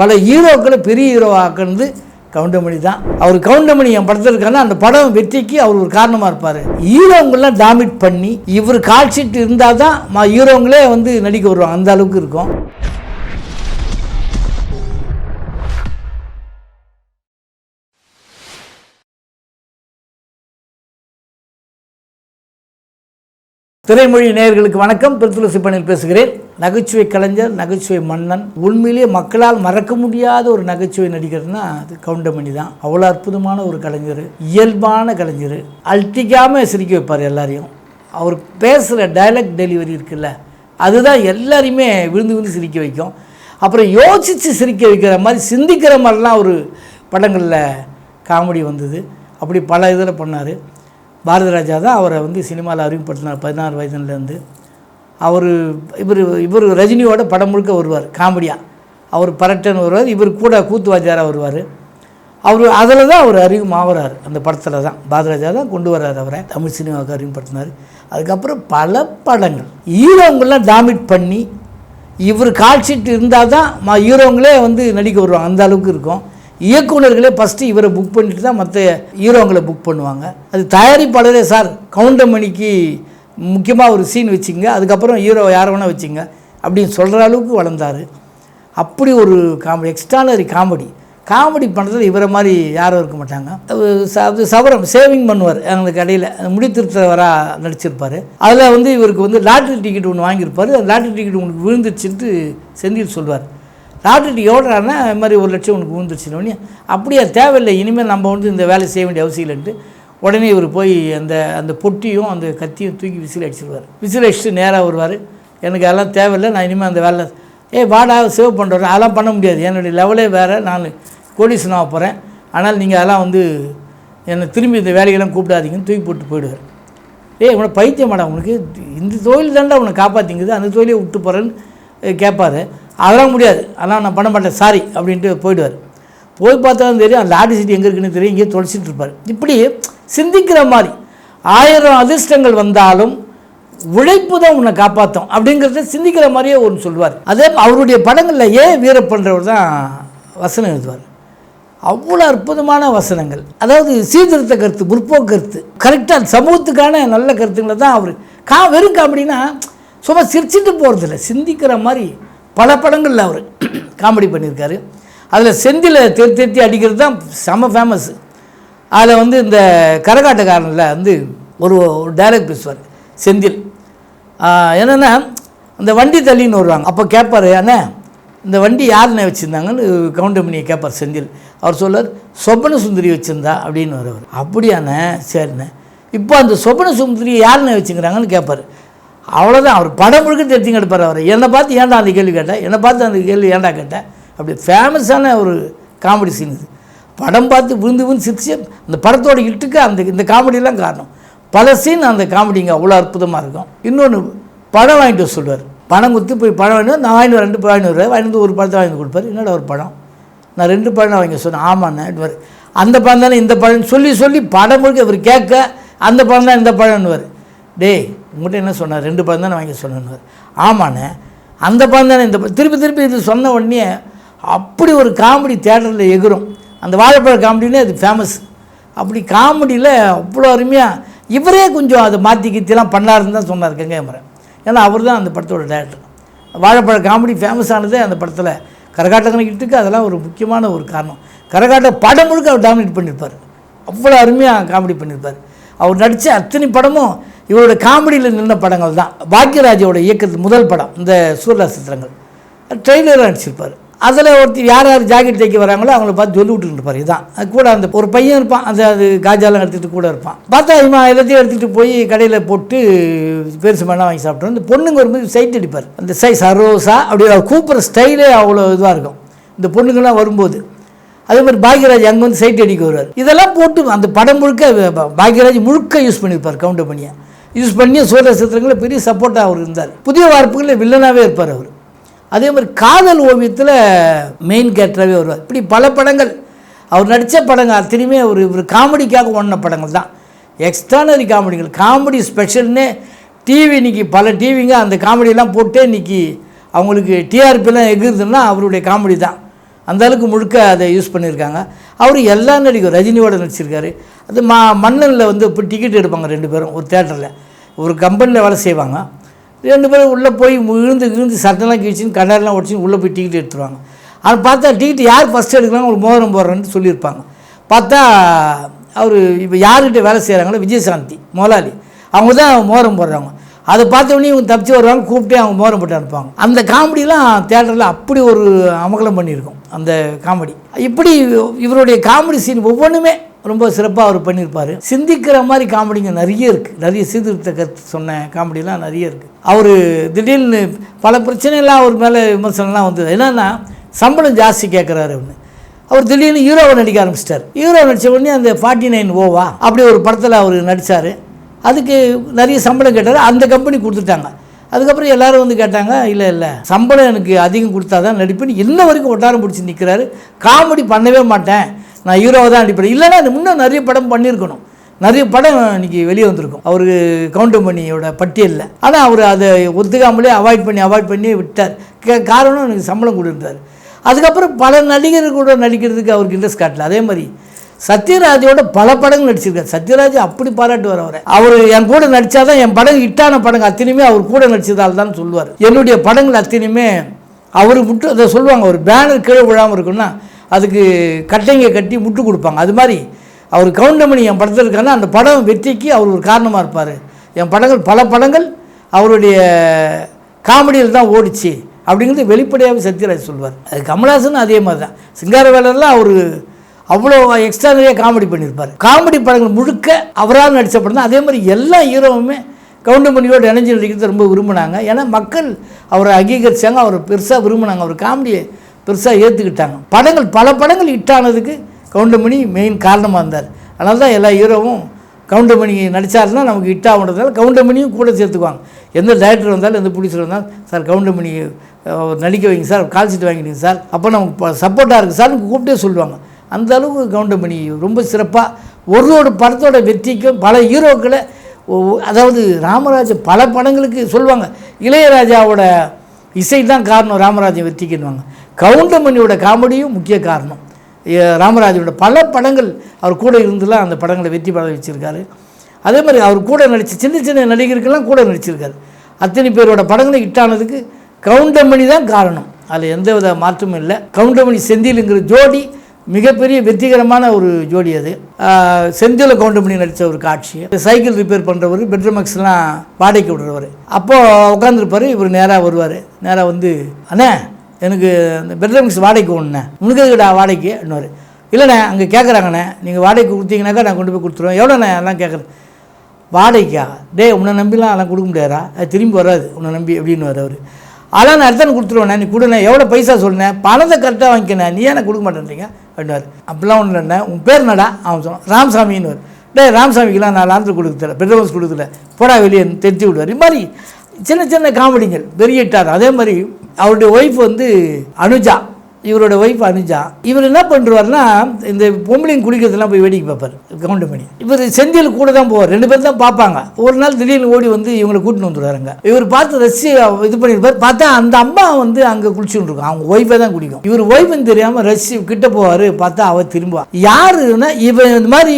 பல ஹீரோக்களை பெரிய ஹீரோவாக்குனது கவுண்டமணி தான். அவர் கவுண்டமணி என் படத்தில் இருக்காருன்னா அந்த படம் வெற்றிக்கு அவர் ஒரு காரணமாக இருப்பார். ஹீரோங்கெல்லாம் டாமிட் பண்ணி இவர் கால் ஷீட் இருந்தால் தான் ஹீரோங்களே வந்து நடிக்க வருவாங்க. அந்த அளவுக்கு இருக்கும். திரைமொழி நேயர்களுக்கு வணக்கம். பிரித்துளசி பணியில் பேசுகிறேன். நகைச்சுவை கலைஞர் நகைச்சுவை மன்னன். உண்மையிலேயே மக்களால் மறக்க முடியாத ஒரு நகைச்சுவை நடிகர்னா அது கவுண்டமணி தான். அவ்வளோ அற்புதமான ஒரு கலைஞர் இயல்பான கலைஞர். அழட்டிக்காமல் சிரிக்க வைப்பார் எல்லாரையும். அவர் பேசுகிற டைலக்ட் டெலிவரி இருக்குல்ல அதுதான் எல்லாரையுமே விழுந்து விழுந்து சிரிக்க வைக்கும். அப்புறம் யோசித்து சிரிக்க வைக்கிற மாதிரி சிந்திக்கிற மாதிரிலாம் ஒரு படங்களில் காமெடி வந்தது. அப்படி பல இதில் பண்ணார். பாரதிராஜா தான் அவரை வந்து சினிமாவில் அறிமுகப்படுத்தினார் பதினாறு வயதுலேருந்து. அவர் இவர் இவர் ரஜினியோட படம் முழுக்க வருவார் காமெடியாக அவர் பரட்டன் வருவார் இவர் கூட கூத்துவாத்தியாராக வருவார். அவர் அதில் தான் அவர் அறிமுகமாகறார் அந்த படத்தில் தான். பாரதிராஜா தான் கொண்டு வர்றார் அவரை தமிழ் சினிமாவுக்கு அறிமுகப்படுத்தினார். அதுக்கப்புறம் பல படங்கள். ஹீரோங்கள்லாம் டாமிட் பண்ணி இவர் கால்ஷீட் இருந்தால் தான் ஹீரோங்களே வந்து நடிக்க வருவாங்க அந்த அளவுக்கு இருக்கும். இயக்குனர்களே ஃபஸ்ட்டு இவரை புக் பண்ணிட்டு தான் மற்ற ஹீரோங்களை புக் பண்ணுவாங்க. அது தயாரிப்பாளரே சார் கவுண்டமணிக்கு முக்கியமாக ஒரு சீன் வச்சுங்க. அதுக்கப்புறம் ஹீரோ யாரை வேணால் வச்சுங்க. அப்படின்னு சொல்கிற அளவுக்கு வளர்ந்தார். அப்படி ஒரு காமெடி எக்ஸ்ட்ரானரி காமெடி காமெடி பண்ணுறது இவரை மாதிரி யாரும் இருக்க மாட்டாங்க. அது ச- அது சவரம் சேவிங் பண்ணுவார் அந்த கடையில். முடித்திருத்தவராக நடிச்சிருப்பார். அதில் வந்து இவருக்கு வந்து லாட்ரி டிக்கெட் ஒன்று வாங்கியிருப்பார். அந்த லாட்ரி டிக்கெட் உங்களுக்கு விழுந்துருச்சுன்ட்டு செந்தில் சொல்வார். டாக்டர்கிட்ட டிக்கெட் எவ்வளோனா இது மாதிரி ஒரு லட்சம் உனக்கு விழுந்துருச்சுன்னு அப்படியே தேவையில்லை இனிமேல் நம்ம வந்து இந்த வேலை செய்ய வேண்டிய அவசியம் இல்லைன்ட்டு. உடனே இவர் போய் அந்த அந்த பொட்டியும் அந்த கத்தியும் தூக்கி விசில் அடிச்சிருவார். விசில் அடிச்சுட்டு நேராக வருவார். எனக்கு அதெல்லாம் தேவையில்லை நான் இனிமேல் அந்த வேலை ஏ வாடா சேவ் பண்ணுறேன் அதெல்லாம் பண்ண முடியாது. என்னுடைய லெவலே வேறு. நான் கோடீஸ்வரனாக போகிறேன் ஆனால் நீங்கள் அதெல்லாம் வந்து என்னை திரும்பி இந்த வேலையெல்லாம் கூப்பிடாதீங்கன்னு தூக்கி போட்டு போயிடுவார். ஏய் உனக்கு பைத்தியமாடா உனக்கு. இந்த தொழில் தாண்டா உன்னை காப்பாற்றிங்குது அந்த தொழிலே விட்டு போகிறேன்னு கேட்பாரு அதெல்லாம் முடியாது. அதெல்லாம் நான் பண்ண மாட்டேன் சாரி அப்படின்ட்டு போயிடுவார். போய் பார்த்தாலும் தெரியும் அந்த லாடி சீட் எங்கே இருக்குன்னு தெரியும் இங்கேயே தொலைச்சிட்டு இருப்பார். இப்படி சிந்திக்கிற மாதிரி ஆயிரம் அதிர்ஷ்டங்கள் வந்தாலும் உழைப்பு தான் உன்னை காப்பாற்றும் அப்படிங்கிறத சிந்திக்கிற மாதிரியே ஒன்று சொல்லுவார். அதே அவருடைய படங்களில் ஏன் வீரப்பன்றவர் தான் வசனம் எழுதுவார். அவ்வளோ அற்புதமான வசனங்கள். அதாவது சீர்திருத்த கருத்து முற்போக்கு கருத்து. கரெக்டாக சமூகத்துக்கான நல்ல கருத்துங்களை தான் அவர். கா வெறும் காமெடினா சும்மா சிரிச்சிட்டு போகிறதில்ல சிந்திக்கிற மாதிரி பல படங்களில் அவர் காமெடி பண்ணியிருக்காரு. அதில் செந்தில தேர்த்தி தேர்த்தி அடிக்கிறது தான் செம ஃபேமஸ் அதில் வந்து இந்த கரகாட்டக்காரனில் வந்து ஒரு ஒரு பேசுவார் செந்தில். என்னென்னா இந்த அந்த வண்டி தள்ளின்னு வருவாங்க. அப்போ கேட்பாரு அண்ணே இந்த வண்டி யாருண்ணே வச்சுருந்தாங்கன்னு கவுண்டமணியை கேட்பார் செந்தில். அவர் சொல்வார் சொப்பன சுந்தரி வச்சுருந்தா அப்படின்னு வருவார். அப்படியாண்ணே சரிண்ணே. இப்போ அந்த சொப்பன சுந்தரி யாருண்ணே வச்சுக்கிறாங்கன்னு கேட்பார் அவ்வளோதான் அவர் படம் முழுக்க தெரிஞ்சுங்க எடுப்பார் அவர். என்னை பார்த்து ஏன்டா அந்த கேள்வி கேட்டேன் என்னை பார்த்து அந்த கேள்வி ஏன்டா கேட்டேன் அப்படி ஃபேமஸான ஒரு காமெடி சீன் இது. படம் பார்த்து விழுந்து விழுந்து சிரிச்சு அந்த படத்தோட இட்டுக்கு அந்த இந்த காமெடியெல்லாம் காரணம். பல சீன் அந்த காமெடிங்க அவ்வளோ அற்புதமாக இருக்கும். இன்னொன்று படம் வாங்கிட்டு வர சொல்லுவார். பணம் கொடுத்து போய் பழம் வாங்கிட்டு நான் வாங்கிட்டு ரெண்டு பழம் வாங்கிட்டு வருவேன் வாங்கிட்டு வந்து ஒரு பழத்தை வாங்கி கொடுப்பாரு. என்னோட ஒரு பழம்? நான் ரெண்டு பழம் வாங்கி சொன்னேன் ஆமாண்ணே அந்த பழம் தானே இந்த பழம் சொல்லி சொல்லி படம் முழுக்க இவர் கேட்க அந்த பழம் தான் இந்த பழம்னுவார். டேய் உங்கள்கிட்ட என்ன சொன்னார் ரெண்டு பழம் தானே வாங்கி சொன்னார் ஆமாண்ணே. அந்த பழம் தானே இந்த திருப்பி திருப்பி இது சொன்ன உடனே அப்படி ஒரு காமெடி தேட்டரில் எகிரும் அந்த வாழைப்பழ காமெடினே அது ஃபேமஸ் அப்படி காமெடியில் அவ்வளோ அருமையாக இவரே கொஞ்சம் அதை மாற்றி கீத்திலாம் பண்ணாருன்னு தான் சொன்னார் கங்கைமரன் ஏன்னா அவர் தான் அந்த படத்தோட டேரக்டர் வாழைப்பழ காமெடி ஃபேமஸ் ஆனதே அந்த படத்தில். கரகாட்டக்கணக்கிட்டுக்கு அதெல்லாம் ஒரு முக்கியமான ஒரு காரணம். கரகாட்ட படம் முழுக்க அவர் டாமினேட் பண்ணியிருப்பார் அவ்வளோ அருமையாக காமெடி பண்ணியிருப்பார் அவர் நடித்த அத்தனை படமும் இவரோட காமெடியில் நின்ற படங்கள் தான். பாக்யராஜோட இயக்கத்து முதல் படம் இந்த சூர்யநட்சத்திரங்கள் ட்ரெய்லராக அடிச்சிருப்பார் அதில் ஒருத்தர் யார் யார் ஜாக்கெட் தைக்க வராங்களோ அவங்கள பார்த்து சொல்லி விட்டுருப்பார் இதுதான் அது கூட அந்த ஒரு பையன் இருப்பான். அந்த அது காஜாலாம் எடுத்துகிட்டு கூட இருப்பான். பார்த்தா இவன் எல்லாத்தையும் எடுத்துகிட்டு போய் கடையில் போட்டு பெருசு மேலாம் வாங்கி சாப்பிட்டோம் இந்த பொண்ணுங்க வரும்போது சைட் அடிப்பார். அந்த சை சரோசா அப்படி அவர் கூப்பிட்ற ஸ்டைலே அவ்வளோ இதுவாக இருக்கும். இந்த பொண்ணுங்கள்லாம் வரும்போது. அதே மாதிரி பாக்யராஜ் அங்கே வந்து சைட் அடிக்க வருவார். இதெல்லாம் போட்டு அந்த படம் முழுக்க பாக்யராஜ் முழுக்க யூஸ் பண்ணியிருப்பார் கவுண்டர் பண்ணியை. யூஸ் பண்ணி சூரிய சித்திரங்களில் பெரிய சப்போர்ட்டாக அவர் இருந்தார். புதிய வார்ப்புகளில் வில்லனாகவே இருப்பார் அவர். அதே மாதிரி காதல் ஓவியத்தில் மெயின் கேரக்டராகவே வருவார். இப்படி பல படங்கள் அவர் நடித்த படங்கள் அத்தனையுமே ஒரு இவர் காமெடிக்காக ஓடின படங்கள் தான். எக்ஸ்டர்னரி காமெடிகள் காமெடி ஸ்பெஷல்னு டிவி இன்னைக்கு பல டிவிங்க அந்த காமெடியெல்லாம் போட்டே இன்னைக்கு அவங்களுக்கு டிஆர்பிலாம் எகிருதுன்னா அவருடைய காமெடி தான். அந்த அளவுக்கு முழுக்க அதை யூஸ் பண்ணியிருக்காங்க. அவர் எல்லா நடிக்கும் ரஜினியோட நடிச்சிருக்காரு. அது மா மன்னனில் வந்து இப்போ டிக்கெட் எடுப்பாங்க ரெண்டு பேரும் ஒரு தேட்டரில் ஒரு கம்பெனியில் வேலை செய்வாங்க. ரெண்டு பேரும் உள்ளே போய் விழுந்து விழுந்து சட்டெல்லாம் கிழிச்சுன்னு கண்ணாரெலாம் உடச்சின்னு உள்ளே போய் டிக்கெட் எடுத்துருவாங்க. அது பார்த்தா டிக்கெட் யார் ஃபஸ்ட் எடுக்கிறாங்க ஒரு மோதிரம் போடுறேன்னு சொல்லியிருப்பாங்க. பார்த்தா அவர் இப்போ யார்கிட்ட வேலை செய்கிறாங்களோ விஜயசாந்தி முதலாளி அவங்க தான் மோதிரம் போடுறவங்க. அதை பார்த்த இவங்க தப்பிச்சு வருவாங்க கூப்பிட்டே அவங்க மோரம் போட்டு அனுப்புவாங்க. அந்த காமெடிலாம் தேட்டரில் அப்படி ஒரு அமகலம் பண்ணியிருக்கோம் அந்த காமெடி. இப்படி இவருடைய காமெடி சீன் ஒவ்வொன்றுமே ரொம்ப சிறப்பாக அவர் பண்ணியிருப்பார். சிந்திக்கிற மாதிரி காமெடிங்க நிறைய இருக்குது நிறைய சீர்திருத்த கருத்து சொன்ன காமெடிலாம் நிறைய இருக்குது அவர் திடீர்னு பல பிரச்சனைலாம் அவர் மேலே விமர்சனம்லாம் வந்தது. என்னென்னா சம்பளம் ஜாஸ்தி கேட்குறாரு அப்படின்னு அவர் திடீர்னு ஹீரோவை நடிக்க ஆரம்பிச்சிட்டார். ஹீரோ நடித்த உடனே அந்த ஃபார்ட்டி நைன் ஓவா அப்படி ஒரு படத்தில் அவர் நடித்தார் அதுக்கு நிறைய சம்பளம் கேட்டார். அந்த கம்பெனி கொடுத்துட்டாங்க. அதுக்கப்புறம் எல்லாரும் வந்து கேட்டாங்க இல்லை இல்லை. சம்பளம் எனக்கு அதிகம் கொடுத்தா தான் நடிப்பேன். இன்ன வரைக்கும் ஒட்டாரம் பிடிச்சி நிற்கிறாரு காமெடி பண்ணவே மாட்டேன். நான் ஹீரோவை தான் நடிப்பேன். இல்லைன்னா இன்னும் நிறைய படம் பண்ணியிருக்கணும். நிறைய படம் இன்னைக்கு வெளியே வந்திருக்கும். அவருக்கு கவுண்டமணியோட பட்டியலில். ஆனால் அவர் அதை ஒத்துக்காமலே அவாய்ட் பண்ணி அவாய்ட் பண்ணி விட்டார். கே- காரணம் எனக்கு சம்பளம் கொடுத்துருந்தார். அதுக்கப்புறம் பல நடிகர்கள் கூட நடிக்கிறதுக்கு அவருக்கு இன்ட்ரெஸ்ட் காட்டல. அதே மாதிரி சத்யராஜோட பல படங்கள் நடிச்சிருக்காரு. சத்யராஜ் அப்படி பாராட்டுவார் அவரை. அவர் என் கூட நடித்தாதான் என் படம் ஹிட்டான படங்கள் அத்தனையுமே அவர் கூட நடிச்சதால் தான் சொல்லுவார். என்னுடைய படங்கள் அத்தனையுமே அவர் முட்டு அதை சொல்லுவாங்க ஒரு பேனர் கீழே விழாமல் இருக்குன்னா அதுக்கு கட்டைங்க கட்டி முட்டு கொடுப்பாங்க. அது மாதிரி அவர் கவுண்டமணி என் படத்தில் இருக்காருன்னா அந்த படம் வெற்றிக்கு அவர் ஒரு காரணமாக இருப்பார். என் படங்கள் பல படங்கள் அவருடைய காமெடியில் தான் ஓடிச்சு அப்படிங்கிறது வெளிப்படையாகவே சத்யராஜ் சொல்வார் அது கமல்ஹாசன் அதே மாதிரி தான் சிங்காரவேலர்லாம் அவர் அவ்வளோ எக்ஸ்ட்ரா நிறைய காமெடி பண்ணியிருப்பார். காமெடி படங்கள் முழுக்க அவரால் நடித்த படம் தான். அதே மாதிரி எல்லா ஹீரோவுமே கவுண்டமணியோடு இணைஞ்சு நடிக்கிறது ரொம்ப விரும்பினாங்க. ஏன்னா மக்கள் அவரை அங்கீகரிச்சாங்க அவரை பெருசாக விரும்பினாங்க. அவர் காமெடியை பெருசாக ஏற்றுக்கிட்டாங்க படங்கள் பல படங்கள் ஹிட்டானதுக்கு கவுண்டமணி மெயின் காரணமாக இருந்தார். அதனால தான் எல்லா ஹீரோவும் கவுண்டமணி நடித்தாருன்னா நமக்கு ஹிட் ஆகுன்றதால கவுண்டமணியும் கூட சேர்த்துக்குவாங்க. எந்த டைரக்டர் வந்தாலும் எந்த ப்ரொடியூசர் வந்தாலும் சார் கவுண்டமணி நடிக்க வைங்க சார் கால் சீட் வாங்கிடுங்க சார். அப்போ நமக்கு சப்போர்ட்டாக இருக்குது சார் கூப்பிட்டே சொல்லுவாங்க. அந்த அளவுக்கு கவுண்டமணி ரொம்ப சிறப்பாக ஒரு ஒரு படத்தோட வெற்றிக்கும் பல ஹீரோக்களை ஒ- அதாவது ராமராஜ பல படங்களுக்கு சொல்லுவாங்க. இளையராஜாவோட இசை தான் காரணம் ராமராஜன் வெற்றிக்குன்னுவாங்க. கவுண்டமணியோட காமெடியும் முக்கிய காரணம். ராமராஜனோட பல படங்கள் அவர் கூட இருந்துலாம் அந்த படங்களை வெற்றி பட வச்சுருக்காரு. அதே மாதிரி அவர் கூட நடித்த சின்ன சின்ன நடிகருக்கெல்லாம் கூட நடிச்சிருக்காரு. அத்தனை பேரோட படங்களை ஹிட்டானதுக்கு கவுண்டமணி தான் காரணம். அதில் எந்த வித மாற்றமும் இல்லை. கவுண்டமணி செந்திலுங்கிற ஜோடி மிகப்பெரிய வெற்றிகரமான ஒரு ஜோடி அது. செந்தில கவுண்டமணி நடித்த ஒரு காட்சி. சைக்கிள் ரிப்பேர் பண்ணுறவர் பெட்ரூமக்ஸ்லாம் வாடகைக்கு விடுறவர். அப்போது உட்காந்துருப்பார் இவர் நேராக வருவார். நேராக வந்து அண்ணே எனக்கு இந்த பெட்ரூம்ஸ் வாடகைக்கு ஒன்றுண்ணே உனக்கு எதுக்குடா வாடகைக்கு? இன்னொரு இல்லைண்ணே அங்கே கேட்குறாங்கண்ணே நீங்கள் வாடகைக்கு கொடுத்தீங்கன்னாக்கா நான் கொண்டு போய் கொடுத்துருவேன். எவ்வளோண்ணே? எல்லாம் கேட்குறேன் வாடகைக்கா? டேய் உன்னை நம்பிலாம் அதெல்லாம் கொடுக்க முடியாதா அது திரும்பி வராது. உன்னை நம்பி அப்படின்னு அவர். அதெல்லாம் நான் அடுத்த கொடுத்துருவேண்ணே. நீ கொடுண்ணே. எவ்வளோ பைசா சொல்லுண்ணே? பணத்தை கரெக்டாக வாங்கிக்கண்ணே. நீ ஏன் கொடுக்க மாட்டேன்றீங்க? அப்படின்னாரு அப்படிலாம் ஒன்றும் இல்லைண்ணே. உன் பேர் என்னடா? அவன் சொன்னான். ராமசாமின்னு டே ராமசாமிக்கெலாம் நான் லாந்தர் கொடுக்கல பெட்ரோல்ஸ் கொடுக்கல போடா வெளியே தெரிஞ்சு விடுவார். இது மாதிரி சின்ன சின்ன காமெடிகள். பெரிய இட்டார் அதே மாதிரி அவருடைய ஒய்ஃப் வந்து அனுஜா. இவரோட ஒய்ஃப் அனுஜா. இவர் என்ன பண்ணுறாருன்னா இந்த பொம்பளையும் குடிக்கிறதெல்லாம் போய் வேடிக்கை பார்ப்பார் கவுண்ட் பண்ணி. இவர் செந்தில் கூட தான் போவார். ரெண்டு பேரும் தான் பார்ப்பாங்க. ஒரு நாள் திடீர்னு ஓடி வந்து இவங்களை கூட்டின்னு வந்துடுவாருங்க. இவர் பார்த்து ரசி இது பண்ணியிருப்பார். பார்த்தா அந்த அம்மா வந்து அங்கே குளிச்சுட்டு இருக்கும் அவங்க ஒய்ஃபை தான் குடிக்கும் இவர் ஒய்ஃப்னு தெரியாமல் ரசி கிட்ட போவார். பார்த்தா அவர் திரும்புவார் யாருன்னா இவன் இந்த மாதிரி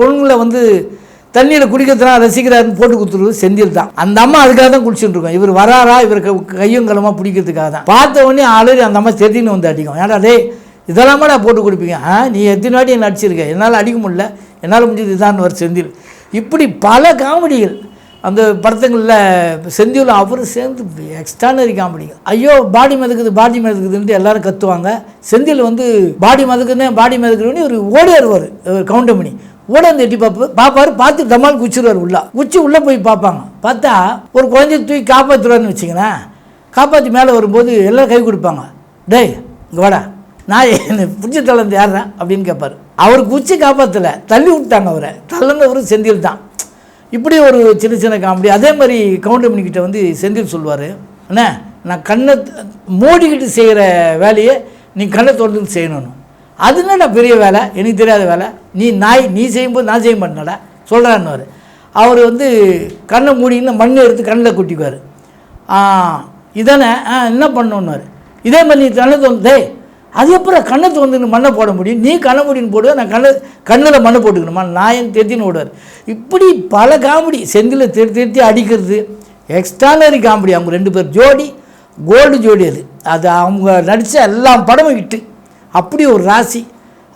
பொண்ணுங்களை வந்து தண்ணியில் குடிக்கிறதுனா ரசிக்கிறாருன்னு போட்டு கொடுத்துருவது செந்தில் தான். அந்த அம்மா அதுக்காக தான் குடிச்சுட்டு இருக்கோம் இவர் வராரா? இவர் க- கையும் களமாக பிடிக்கிறதுக்காக தான். பார்த்த உடனே ஆல்ரெடி அந்த அம்மா தெரிஞ்சுன்னு வந்து அடிக்கும். ஏன்னா டேய் இதெல்லாமா நான் போட்டு கொடுப்பீங்க? ஆ நீ எத்தனை வாட்டி என்ன அடிச்சிருக்க? என்னால் அடிக்க முடியல. என்னால் முடிஞ்சது இதான் ஒரு செந்தில். இப்படி பல காமெடிகள். அந்த படத்துங்களில் செந்தில் அவரும் சேர்ந்து எக்ஸ்ட்ரானரி காமெடிகள். ஐயோ பாடி மதுக்குது பாடி மதுக்குதுன்ட்டு எல்லாரும் கத்துவாங்க. செந்தில் வந்து பாடி மதுக்குன்னு பாடி மதுக்குறவனே ஒரு ஓடி வருவார் கவுண்டமணி. ஓடாந்து எட்டி பார்ப்பு பார்ப்பாரு பார்த்து டமால் குச்சிருவார் உள்ளா. குச்சி உள்ளே போய் பார்ப்பாங்க பார்த்தா ஒரு குழந்தைய தூக்கி காப்பாற்றுவார்னு வச்சுக்கிறேன் காப்பாற்றி மேலே வரும்போது எல்லாம் கை கொடுப்பாங்க. டேய் இங்கே வாடா. நான் என்னை பிடிச்சி தள்ளந்து யாரா அப்படின்னு கேட்பார். அவர் குச்சி காப்பாற்றலை தள்ளி விட்டாங்க அவரை. தள்ளுனவர் செந்தில் தான். இப்படி ஒரு சின்ன சின்ன காமெடி. அதே மாதிரி கவுண்டமணி வந்து செந்தில் சொல்லுவார். அண்ணே நான் கண்ணை மூடிக்கிட்டு செய்கிற வேலையை நீ கண்ணை தொடர்ந்து செய்யணும் அது என்னடா பெரிய வேலை? எனக்கு தெரியாத வேலை. நீ நாய் நீ செய்யும்போது நான் செய்ய மாட்டேனடா. சொல்கிறான்னு அவர். வந்து கண்ணை மூடின்னு மண் எடுத்து கண்ணில் கொட்டிக்குவார். இதானே ஆ என்ன பண்ணணுன்னாரு இதே மாதிரி நீ கண்ணை திறந்து டேய் அது அப்புறம் வந்து மண்ணை போட முடியும்? நீ கண்ணை முடின்னு போடுவேன் நான் கண்ணை கண்ணில் மண்ணை போட்டுக்கணுமா? நாயன் திருத்தின்னு ஓடுவார். இப்படி பல காமெடி செந்தில் திருத்தி திருத்தி அடிக்கிறது. எக்ஸ்ட்ரானரி காமெடி அவங்க ரெண்டு பேர். ஜோடி கோல்டு ஜோடி அது. அது அவங்க நடித்த எல்லா படமும் விட்டு அப்படி ஒரு ராசி.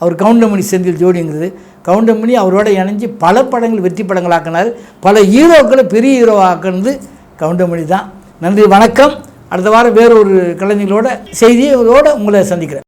அவர் கவுண்டமணி செந்தில் ஜோடிங்கிறது. கவுண்டமணி அவரோட இணைஞ்சு பல படங்கள் வெற்றி படங்கள் ஆக்கினார் பல ஹீரோக்களை பெரிய ஹீரோ ஆக்கினது கவுண்டமணி தான். நன்றி வணக்கம். அடுத்த வாரம் வேறொரு கலைஞர்களோட செய்தியோட உங்களை சந்திக்கிறேன்.